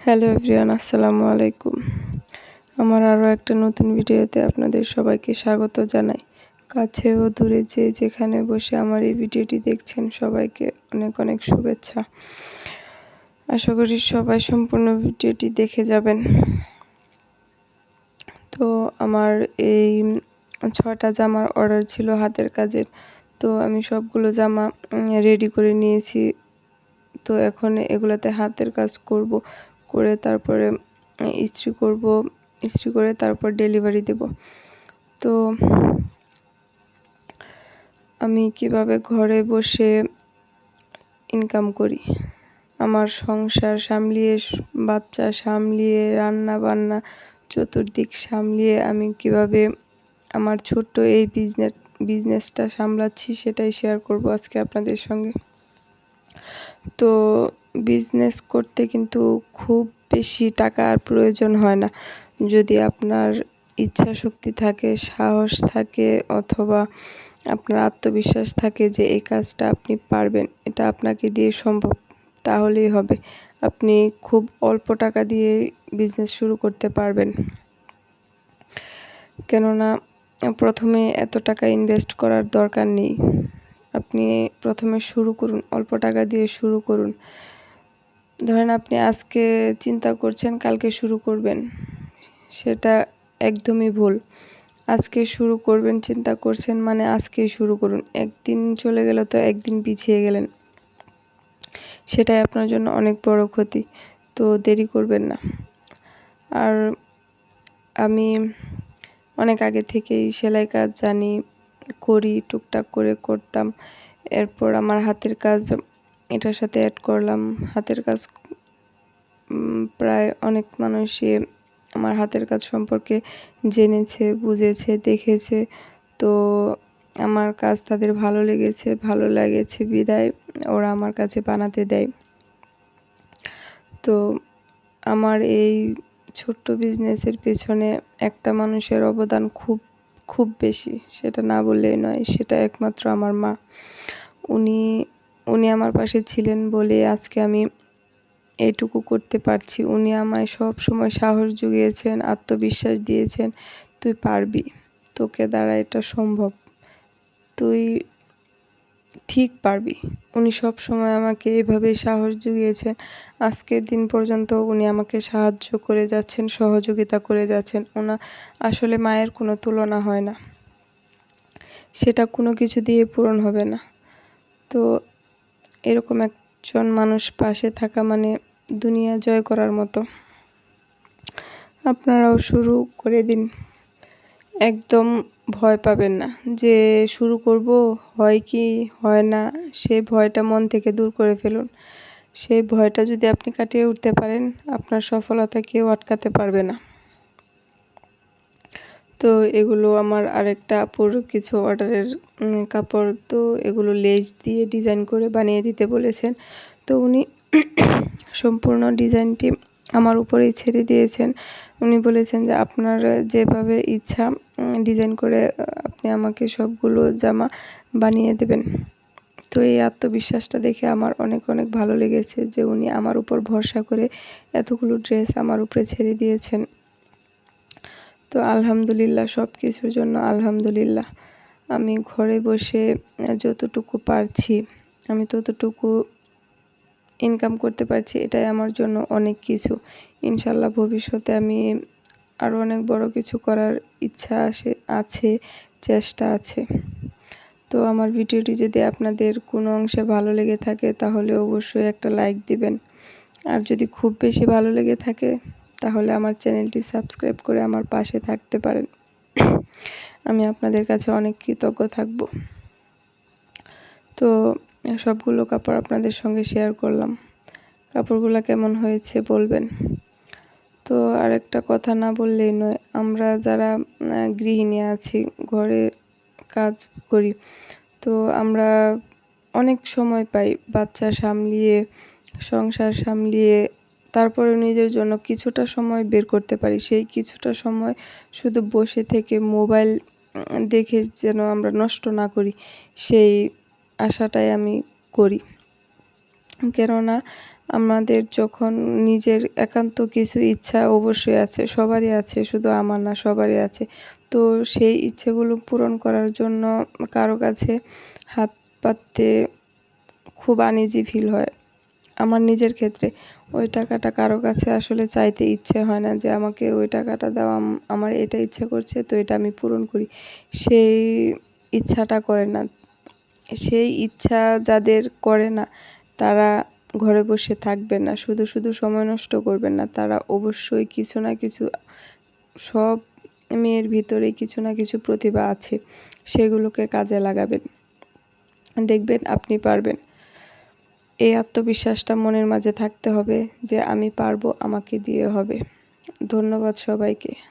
Hello everyone, আসসালামু আলাইকুম। আমার আরও একটা নতুন ভিডিওতে আপনাদের সবাইকে স্বাগত জানাই। কাছে ও দূরে যে যেখানে বসে আমার এই ভিডিওটি দেখছেন সবাইকে অনেক অনেক শুভেচ্ছা। আশা করি সবাই সম্পূর্ণ ভিডিওটি দেখে যাবেন। তো আমার এই ছটা জামার অর্ডার ছিল হাতের কাজের। তো আমি সবগুলো জামা রেডি করে নিয়েছি। তো এখন এগুলোতে হাতের কাজ করব। করে তারপরে ইস্ত্রি করব, ইস্ত্রি করে তারপর ডেলিভারি দেব। তো আমি কীভাবে ঘরে বসে ইনকাম করি? আমার সংসার সামলিয়ে, বাচ্চা সামলিয়ে রান্না বান্না চতুর্দিক সামলিয়ে আমি কীভাবে আমার ছোট্ট এই বিজনেস বিজনেসটা সামলাচ্ছি সেটাই শেয়ার করব আজকে আপনাদের সঙ্গে। তো বিজনেস করতে কিন্তু খুব বেশি টাকার প্রয়োজন হয় না। যদি আপনার ইচ্ছা শক্তি থাকে, সাহস থাকে অথবা আপনার আত্মবিশ্বাস থাকে যে এই কাজটা আপনি পারবেন, এটা আপনাকে দিয়ে সম্ভব, তাহলেই হবে। আপনি খুব অল্প টাকা দিয়ে বিজনেস শুরু করতে পারবেন। কেননা প্রথমে এত টাকা ইনভেস্ট করার দরকার নেই। আপনি প্রথমে শুরু করুন, অল্প টাকা দিয়ে শুরু করুন। ধরেন আপনি আজকে চিন্তা করছেন, কালকে শুরু করবেন। সেটা একদমই ভুল। আজকে শুরু করবেন, চিন্তা করছেন মানে আজকেই শুরু করুন। একদিন চলে গেলে তো একদিন পিছিয়ে গেলেন। সেটাই আপনার জন্য অনেক বড় ক্ষতি। তো দেরি করবেন না। আর আমি অনেক আগে থেকেই সেলাই কাজ জানি করি, টুকটাক করে করতাম। এরপর আমার হাতের কাজ, এটার সাথে অ্যাড করলাম। হাতের কাজ প্রায় অনেক মানুষই আমার হাতের কাজ সম্পর্কে জেনেছে, বুঝেছে, দেখেছে। তো আমার কাজ তাদের ভালো লেগেছে ভালো লেগেছে, বিদায় ওরা আমার কাছে বানাতে দেয়। তো আমার এই ছোট্ট বিজনেসের পেছনে একটা মানুষের অবদান খুব খুব বেশি, সেটা না বললেই নয়, সেটা একমাত্র আমার মা। উনি উনি আমার পাশে ছিলেন বলে আজকে আমি এটুকু করতে পারছি। উনি আমায় সব সময় সাহস জুগিয়েছেন, আত্মবিশ্বাস দিয়েছেন, তুই পারবি, তোকে দ্বারা এটা সম্ভব। তুই ঠিক পারবি। উনি সব সময় আমাকে এভাবে সাহস জুগিয়েছেন। আজকের দিন পর্যন্ত উনি আমাকে সাহায্য করে যাচ্ছেন, সহযোগিতা করে যাচ্ছেন। ওনা আসলে মায়ের কোনো তুলনা হয় না। সেটা কোনো কিছু দিয়ে পূরণ হবে না। তো এরকম একজন মানুষ পাশে থাকা মানে দুনিয়া জয় করার মতো। আপনারাও শুরু করে দিন। একদম ভয় পাবেন না। যে শুরু করব, হয় কি, হয় না, সে ভয়টা মন থেকে দূর করে ফেলুন। সেই ভয়টা যদি আপনি কাটিয়ে উঠতে পারেন, আপনার সফলতা কেউ আটকাতে পারবে না। তো এগুলো আমার আরেকটা আপুর কিছু অর্ডারের কাপড়। তো এগুলো লেজ দিয়ে ডিজাইন করে বানিয়ে দিতে বলেছেন। তো উনি সম্পূর্ণ ডিজাইনটি আমার উপরেই ছেড়ে দিয়েছেন। উনি বলেছেন যে আপনার যেভাবে ইচ্ছা ডিজাইন করে আপনি আমাকে সবগুলো জামা বানিয়ে দেবেন। তো এই আত্মবিশ্বাসটা দেখে আমার অনেক অনেক ভালো লেগেছে যে উনি আমার উপর ভরসা করে এতগুলো ড্রেস আমার উপরে ছেড়ে দিয়েছেন। তো আলহামদুলিল্লাহ সব কিছুর জন্য আলহামদুলিল্লাহ। আমি ঘরে বসে যতটুকু পারছি, আমি ততটুকু ইনকাম করতে পারছি, এটাই আমার জন্য অনেক কিছু। ইনশাল্লাহ ভবিষ্যতে আমি আরও অনেক বড় কিছু করার ইচ্ছা আসে, আছে, চেষ্টা আছে। তো আমার ভিডিওটি যদি আপনাদের কোনো অংশে ভালো লেগে থাকে, তাহলে অবশ্যই একটা লাইক দিবেন। আর যদি খুব বেশি ভালো লেগে থাকে, তাহলে আমার চ্যানেলটি সাবস্ক্রাইব করে আমার পাশে থাকতে পারেন। আমি আপনাদের কাছে অনেক কৃতজ্ঞ থাকব। তো সবগুলো কাপড় আপনাদের সঙ্গে শেয়ার করলাম। কাপড়গুলো কেমন হয়েছে বলবেন? তো আরেকটা কথা না বললেই নয়। আমরা যারা গৃহিণী আছি, ঘরে কাজ করি, তো আমরা অনেক সময় পাই বাচ্চা সামলিয়ে, সংসার সামলিয়ে তারপরে নিজের জন্য কিছুটা সময় বের করতে পারি। সেই কিছুটা সময় শুধু বসে থেকে মোবাইল দেখে যেন আমরা নষ্ট না করি, সেই আশাটাই আমি করি। কেননা আমাদের যখন নিজের একান্ত কিছু ইচ্ছা অবশ্যই আছে, সবারই আছে, শুধু আমার না, সবারই আছে। তো সেই ইচ্ছেগুলো পূরণ করার জন্য কারও কাছে হাত পাততে খুব আনইজি ফিল হয়। আমার নিজের ক্ষেত্রে ওই টাকাটা কারও কাছে আসলে চাইতে ইচ্ছে হয় না যে আমাকে ওই টাকাটা দাও আমার এটা ইচ্ছে করছে, তো এটা আমি পূরণ করি। সেই ইচ্ছাটা করে না। সেই ইচ্ছা যাদের করে না, তারা ঘরে বসে থাকবেন না, শুধু শুধু সময় নষ্ট করবেন না, তারা অবশ্যই কিছু না কিছু, সব মেয়ের ভিতরেই কিছু না কিছু প্রতিভা আছে, সেগুলোকে কাজে লাগাবেন। দেখবেন আপনি পারবেন। এই আত্মবিশ্বাসটা মনের মাঝে থাকতে হবে যে, আমি পারব, আমাকে দিয়ে হবে। ধন্যবাদ সবাইকে।